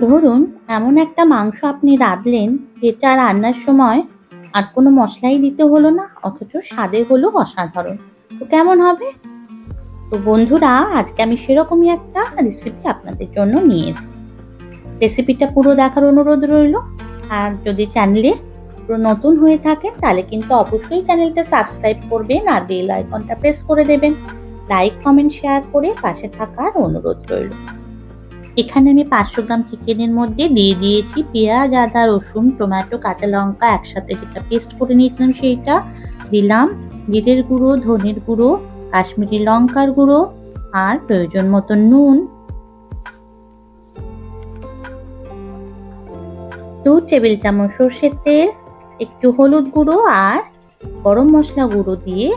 ধরুন, এমন একটা মাংস আপনি রাঁধলেন, যেটা রান্নার সময় আর কোনো মশলাই দিতে হলো না, অথচ স্বাদে হলো অসাধারণ। তো কেমন হবে? তো বন্ধুরা, আজকে আমি সেরকমই একটা রেসিপি আপনাদের জন্য নিয়ে এসেছি। রেসিপিটা পুরো দেখার অনুরোধ রইল। আর যদি চ্যানেলে পুরো নতুন হয়ে থাকেন, তাহলে কিন্তু অবশ্যই চ্যানেলটা সাবস্ক্রাইব করবেন আর বেল আইকনটা প্রেস করে দেবেন। লাইক কমেন্ট শেয়ার করে পাশে থাকার অনুরোধ রইল। এখানে আমি পাঁচশো গ্রাম চিকেনের মধ্যে দিয়ে দিয়েছি পেঁয়াজ, আদা, রসুন, টমেটো, কাঁচা লঙ্কা, একসাথে যেটা পেস্ট করে নিয়েছিলাম সেইটা দিলাম। জিরের গুঁড়ো, ধনের গুঁড়ো, কাশ্মীরি লঙ্কার গুঁড়ো আর প্রয়োজন মতো নুন। দু টেবিল চামচ সর্ষের তেল, একটু হলুদ গুঁড়ো আর গরম মশলা গুঁড়ো দিয়ে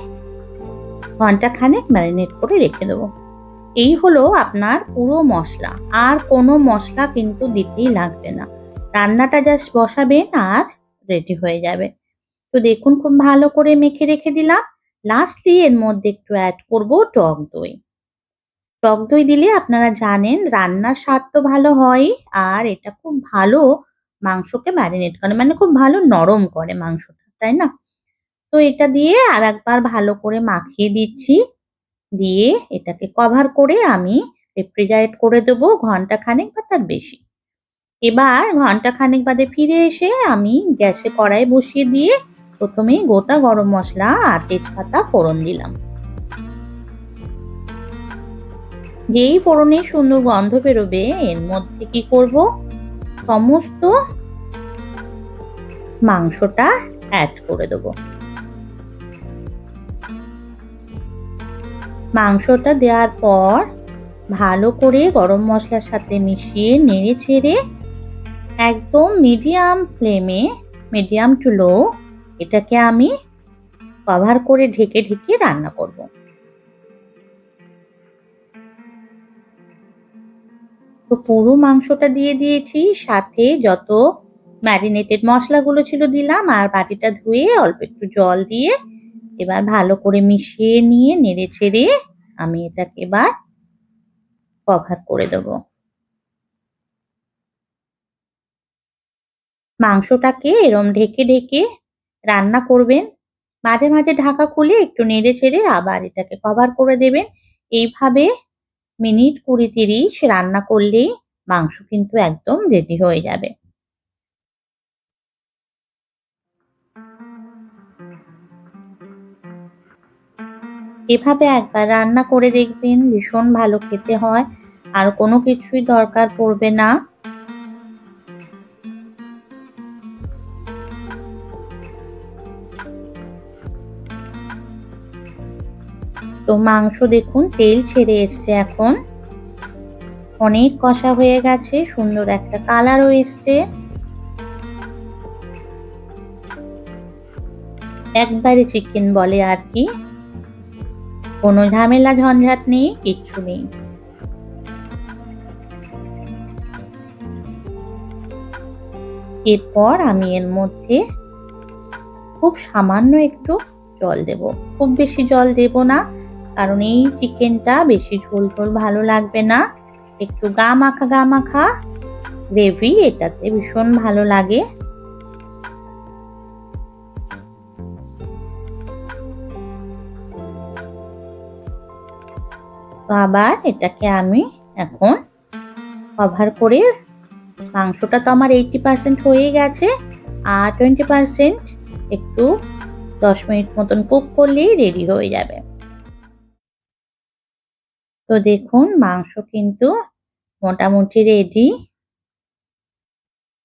ঘণ্টা খানেক ম্যারিনেট করে রেখে দেবো। এই হলো আপনার পুরো মশলা। আর কোনো মশলা কিন্তু দিতেই লাগবে না। রান্নাটা জাস্ট বসাবেন আর রেডি হয়ে যাবে। তো দেখুন, খুব ভালো করে মেখে রেখে দিলাম। লাস্টলি এর মধ্যে একটু অ্যাড করব টক দই। টক দই দিলে আপনারা জানেন, রান্নার স্বাদ তো ভালো হয় আর এটা খুব ভালো মাংসকে ম্যারিনেট করে। মানে খুব ভালো নরম করে মাংসটা, তাই না? তো এটা দিয়ে আর একবার ভালো করে মাখিয়ে দিচ্ছি। দিয়ে এটাকে কভার করে আমি রেফ্রিজারেট করে দেবো ঘণ্টা খানেক বা তার বেশি। এবার ঘণ্টা খানেক বাদে ফিরে এসে আমি গ্যাসে কড়াই বসিয়ে দিয়ে প্রথমে গোটা গরম মশলা আর তেজপাতা ফোড়ন দিলাম। যেই ফোড়নের সুন্দর গন্ধ বেরোবে, এর মধ্যে কি করব? সমস্ত মাংসটা অ্যাড করে দেবো। মাংসটা দেওয়ার পর ভালো করে গরম মশলার সাথে মিশিয়ে নেড়ে ছেড়ে একদম মিডিয়াম ফ্লেমে মিডিয়াম টু লো এটাকে আমি কভার করে ঢেকে ঢেকে রান্না করব। তো পুরো মাংসটা দিয়ে দিয়েছি, সাথে যত ম্যারিনেটেড মশলাগুলো ছিল দিলাম, আর বাটিটা ধুয়ে অল্প একটু জল দিয়ে এবার ভালো করে মিশিয়ে নিয়ে নেড়ে ছেড়ে আমি এটাকে এবার কভার করে দেব। মাংসটাকে এরম ঢেকে ঢেকে রান্না করবেন। মাঝে মাঝে ঢাকা খুলে একটু নেড়ে ছেড়ে আবার এটাকে কভার করে দেবেন। এইভাবে মিনিট কুড়ি তিরিশ রান্না করলেই মাংস কিন্তু একদম রেডি হয়ে যাবে। এভাবে একবার রান্না করে দেখবেন ভীষণ ভালো খেতে হয়, আর কোনো কিছুই দরকার পড়বে না। তো মাংস দেখুন, তেল ছেড়ে এসছে এখন। অনেক কষা হয়ে গেছে, সুন্দর একটা কালারও এসছে। একবারে চিকেন বলে আর কি। কোনো ঝামেলা, ঝঞ্ঝাট নেই, কিচ্ছু নেই। এরপর আমি এর মধ্যে খুব সামান্য একটু জল দেব। খুব বেশি জল দেব না, কারণ এই চিকেনটা বেশি ঝোল ঝোল ভালো লাগবে না। একটু গা মাখা গা মাখা, গ্রেভি, এটাতে ভীষণ ভালো লাগে। তো আবার এটাকে আমি এখন কভার করে, মাংসটা তো আমার এইটি পার্সেন্ট হয়ে গেছে, আর টোয়েন্টি পার্সেন্ট একটু দশ মিনিট মতন কুক করলেই রেডি হয়ে যাবে। তো দেখুন, মাংস কিন্তু মোটামুটি রেডি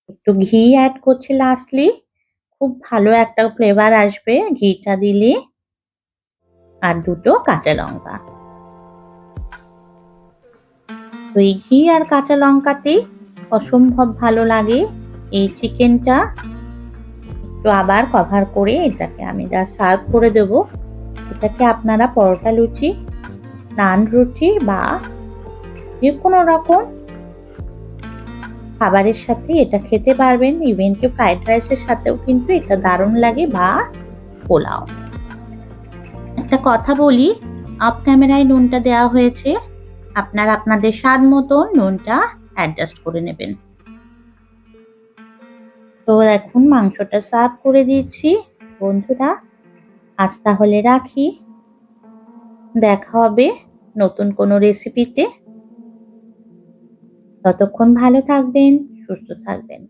একটু ঘি অ্যাড করছি লাস্টলি খুব ভালো একটা ফ্লেভার আসবে ঘিটা দিলে। আর দুটো কাঁচা লঙ্কা। এই ঘি আর কাঁচা লঙ্কাতেই অসম্ভব ভালো লাগে। এই চিকেনটা একটু আবার কভার করে এটাকে আমি যা সার্ভ করে দেব, এটাকে আপনারা পরোটা লুচি, নান রুটি বা যে কোনো রকম খাবারের সাথে এটা খেতে পারবেন। ইভেন কি ফ্রাইড রাইসের সাথেও কিন্তু এটা দারুণ লাগে বা পোলাও। একটা কথা বলি অফ ক্যামেরায় নুনটা দেওয়া হয়েছে। আপনারা আপনাদের স্বাদ মতো নুনটা অ্যাডজাস্ট করে নেবেন। তো এখন মাংসটা সার্ভ করে দিচ্ছি। বন্ধুরা, আজ তাহলে রাখি। দেখা হবে নতুন কোনো রেসিপিতে ততক্ষণ ভালো থাকবেন, সুস্থ থাকবেন।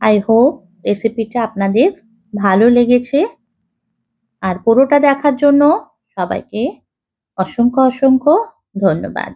আই হোপ রেসিপিটা আপনাদের ভালো লেগেছে। আর পুরোটা দেখার জন্য সবাইকে অসংখ্য অসংখ্য ধন্যবাদ।